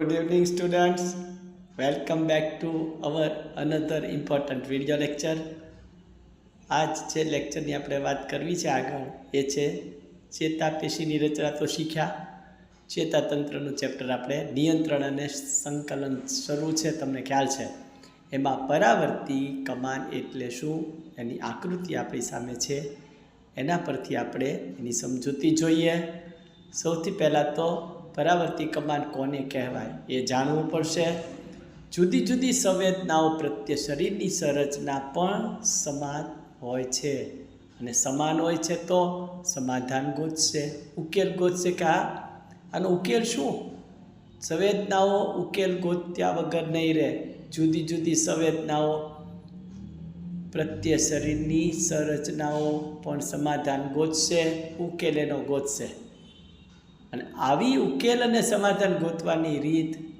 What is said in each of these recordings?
Good evening, students. Welcome back to our another important video lecture. આજ જે લેક્ચરની આપણે વાત કરવી છે આગળ એ છે ચેતાપેશીની રચના તો શીખ્યા. ચેતાતંત્રનું ચેપ્ટર આપણે નિયંત્રણ અને સંકલન શરૂ છે તમને ખ્યાલ છે. એમાં પરાવર્તી કમાન એટલે શું? એની આકૃતિ આપણી સામે છે. એના પરથી આપણે એની સમજૂતી જોઈએ. સૌથી પહેલાં તો પરાવર્તી કમાન કોને કહેવાય એ જાણવું પડશે. જુદી જુદી સંવેદનાઓ પ્રત્યે શરીરની સંરચના પણ સમાન હોય છે. અને સમાન હોય છે તો સમાધાન ગોતશે. ઉકેલ ગોતશે કે આ આનો ઉકેલ શું? સંવેદનાઓ ઉકેલ ગોત્યા વગર નહીં રહે. જુદી જુદી સંવેદનાઓ પ્રત્યે શરીરની સંરચનાઓ પણ સમાધાન ગોતશે, ઉકેલ એનો ગોતશે. અને આવી ઉકેલ અને સમાધાન ગોતવાની રીત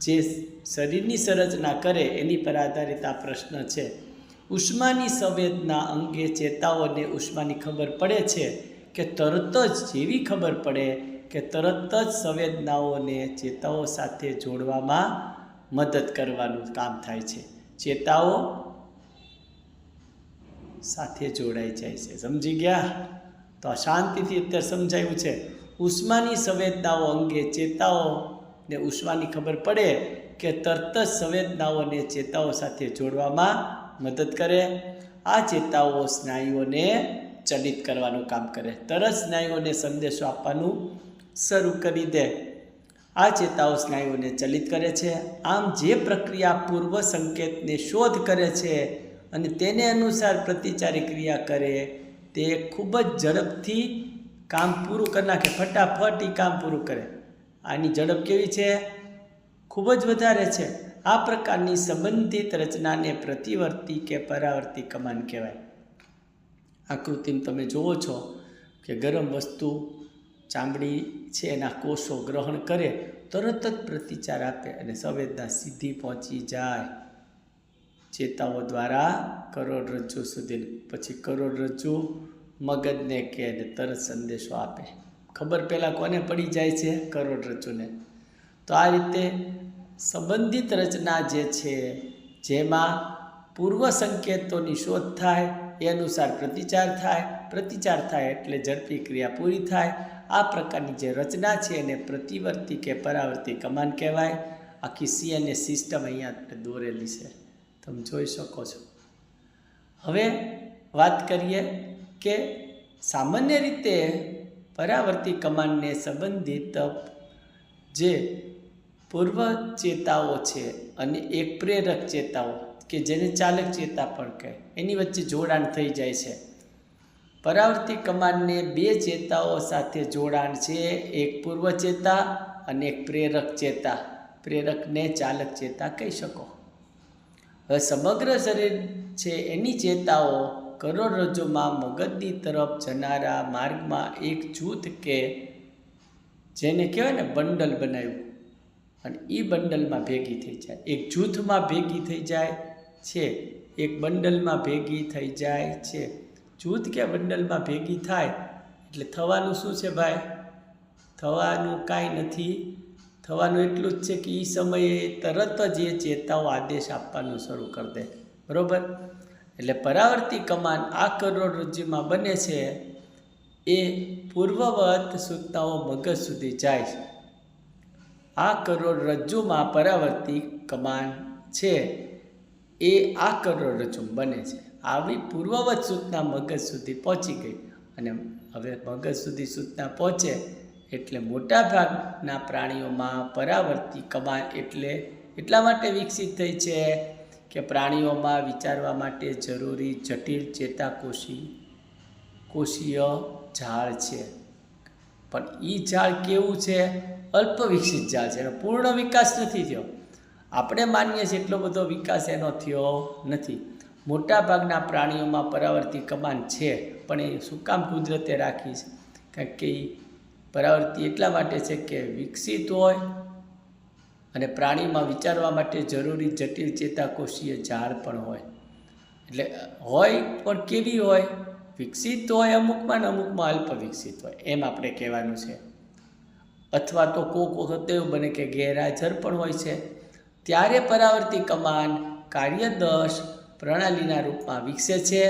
જે શરીરની સંરચના કરે, એની પર આધારિત આ પ્રશ્ન છે. ઉષ્માની સંવેદના અંગે ચેતાઓને ઉષ્માની ખબર પડે છે કે તરત જ જેવી ખબર પડે કે તરત જ સંવેદનાઓને ચેતાઓ સાથે જોડવામાં મદદ કરવાનું કામ થાય છે. ચેતાઓ સાથે જોડાઈ જાય છે. સમજી ગયા? તો શાંતિથી અત્યારે સમજાયું છે. ઉષ્માની સંવેદનાઓ અંગે ચેતાઓને ઉષ્માની ખબર પડે કે તરત જ સંવેદનાઓને ચેતાઓ સાથે જોડવામાં મદદ કરે. આ ચેતાઓ સ્નાયુઓને ચલિત કરવાનું કામ કરે. તરત સ્નાયુઓને સંદેશો આપવાનું શરૂ કરી દે. આ ચેતાઓ સ્નાયુઓને ચલિત કરે છે. આમ જે પ્રક્રિયા પૂર્વ સંકેતને શોધ કરે છે અને તેને અનુસાર પ્રતિચારી ક્રિયા કરે, તે ખૂબ જ ઝડપથી કામ પૂરું કરી નાખે, ફટાફટ એ કામ પૂરું કરે. આની ઝડપ કેવી છે? ખૂબ જ વધારે છે. આ પ્રકારની સંબંધિત રચનાને પ્રતિવર્તી કે પરાવર્તી કમાન કહેવાય. આકૃતિમાં તમે જુઓ છો કે ગરમ વસ્તુ ચામડી છે, એના કોષો ગ્રહણ કરે, તરત જ પ્રતિચાર આપે અને સંવેદના સીધી પહોંચી જાય. ચેતાઓ દ્વારા કરોડરજ્જુ સુધી, પછી કરોડરજ્જુ મગજને કે અને તરત સંદેશો આપે. ખબર પહેલાં કોને પડી જાય છે? કરોડરજ્જુને તો આ રીતે સંબંધિત રચના જે છે, જેમાં પૂર્વ સંકેતોની શોધ થાય, એ અનુસાર પ્રતિચાર થાય. પ્રતિચાર થાય એટલે ઝડપી ક્રિયા પૂરી થાય. આ પ્રકારની જે રચના છે એને પ્રતિવર્તી કે પરાવર્તી કમાન કહેવાય. આખી સીએનએ સિસ્ટમ અહીંયા દોરેલી છે. તમે જોઈ શકો છો. હવે વાત કરીએ કે સામાન્ય રીતે પરાવર્તી કમાનને સંબંધિત જે પૂર્વ ચેતાઓ છે અને એક પ્રેરક ચેતાઓ કે જેને ચાલક ચેતા પણ કહે, એની વચ્ચે જોડાણ થઈ જાય છે. પરાવર્તી કમાનને બે ચેતાઓ સાથે જોડાણ છે, એક પૂર્વ ચેતા અને એક પ્રેરક ચેતા. પ્રેરકને ચાલક ચેતા કહી શકો. હવે સમગ્ર શરીર છે એની ચેતાઓ કરોડરજ્જુમાં મગજની તરફ જનારા માર્ગમાં એક જૂથ કે જેને કહેવાય ને બંડલ બનાવ્યું. અને એ બંડલમાં ભેગી થઈ જાય. એક જૂથમાં ભેગી થઈ જાય છે, એક બંડલમાં ભેગી થઈ જાય છે. જૂથ કે બંડલમાં ભેગી થાય એટલે થવાનું શું છે ભાઈ? થવાનું કાંઈ નથી. થવાનું એટલું જ છે કે એ સમયે તરત જ એ ચેતાઓ આદેશ આપવાનું શરૂ કરી દે. બરાબર? એટલે પરાવર્તી કમાન આ કરોડરજ્જુમાં બને છે, એ પૂર્વવત સૂચનાઓ મગજ સુધી જાય છે. આ કરોડરજ્જુમાં પરાવર્તી કમાન છે, એ આ કરોડરજ્જુ બને છે. આવી પૂર્વવત સૂચના મગજ સુધી પહોંચી ગઈ અને હવે મગજ સુધી સૂચના પહોંચે એટલે મોટા ભાગના પ્રાણીઓમાં પરાવર્તી કમાન એટલે એટલા માટે વિકસિત થઈ છે કે પ્રાણીઓમાં વિચારવા માટે જરૂરી જટિલ ચેતાકોષી કોષીય ઝાડ છે. પણ એ ઝાડ કેવું છે? અલ્પ વિકસિત ઝાડ છે. એનો પૂર્ણ વિકાસ નથી થયો. આપણે માનીએ છીએ એટલો બધો વિકાસ એનો થયો નથી. મોટાભાગના પ્રાણીઓમાં પરાવર્તી કમાન છે, પણ એ શું કામ કુદરતે રાખી છે? કારણ કે એ પરાવર્તી એટલા માટે છે કે વિકસિત હોય અને પ્રાણીમાં વિચારવા માટે જરૂરી જટિલ ચેતાકોષીય ઝાડ પણ હોય. એટલે, હોય પણ કેવી હોય? વિકસિત હોય અમુકમાં ને અમુકમાં અલ્પ વિકસિત હોય. એમ આપણે કહેવાનું છે. અથવા તો કોક વખત એવું બને કે ગેરહાજર પણ હોય છે. ત્યારે પરાવર્તી કમાન કાર્યદશ પ્રણાલીના રૂપમાં વિકસે છે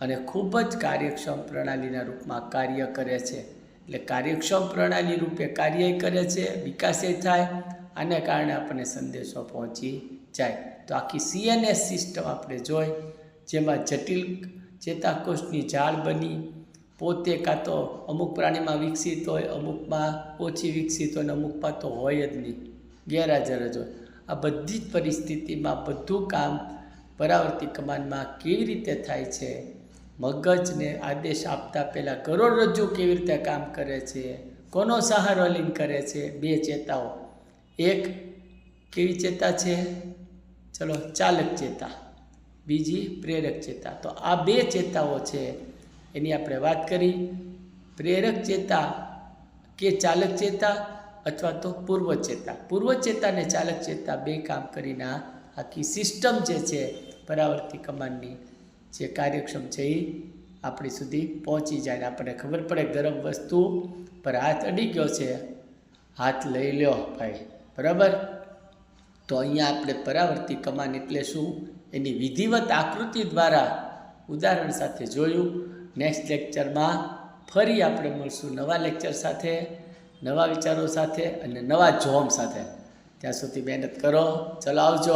અને ખૂબ જ કાર્યક્ષમ પ્રણાલીના રૂપમાં કાર્ય કરે છે. એટલે કાર્યક્ષમ પ્રણાલી રૂપે કાર્ય કરે છે, વિકાસે થાય આને કારણે આપણને સંદેશો પહોંચી જાય. તો આખી સીએનએસ સિસ્ટમ આપણે જોઈ, જેમાં જટિલ ચેતાકોષની જાળ બની, પોતે કાં તો અમુક પ્રાણીમાં વિકસિત હોય, અમુકમાં ઓછી વિકસિત હોય, અને અમુકમાં તો હોય જ નહીં. ગેરહાજર જ હોય. આ બધી જ પરિસ્થિતિમાં બધું કામ પરાવર્તી કમાનમાં કેવી રીતે થાય છે? મગજને આદેશ આપતા પહેલાં કરોડરજ્જુ કેવી રીતે કામ કરે છે? કોનો સહારો લઈને કરે છે? બે ચેતાઓ. એક કેવી ચેતા છે? ચલો, ચાલક ચેતા. બીજી પ્રેરક ચેતા. તો આ બે ચેતાઓ છે, એની આપણે વાત કરી. પ્રેરક ચેતા કે ચાલક ચેતા અથવા તો પૂર્વ ચેતા? પૂર્વ ચેતા અને ચાલક ચેતા બે કામ કરીને આખી સિસ્ટમ જે છે, પરાવર્તી કમાનની જે કાર્યક્ષમ છે એ આપણી સુધી પહોંચી જાય આપણને ખબર પડે ગરમ વસ્તુ પર હાથ અડી ગયો છે. હાથ લઈ લ્યો ભાઈ. બરાબર? તો અહીંયા આપણે પરાવર્તી કમાન એટલે શું? એની વિધિવત આકૃતિ દ્વારા ઉદાહરણ સાથે જોયું. નેક્સ્ટ લેક્ચરમાં ફરી આપણે મળશું નવા લેક્ચર સાથે, નવા વિચારો સાથે અને નવા જોમ સાથે. ત્યાં સુધી મહેનત કરો. ચલો આવજો.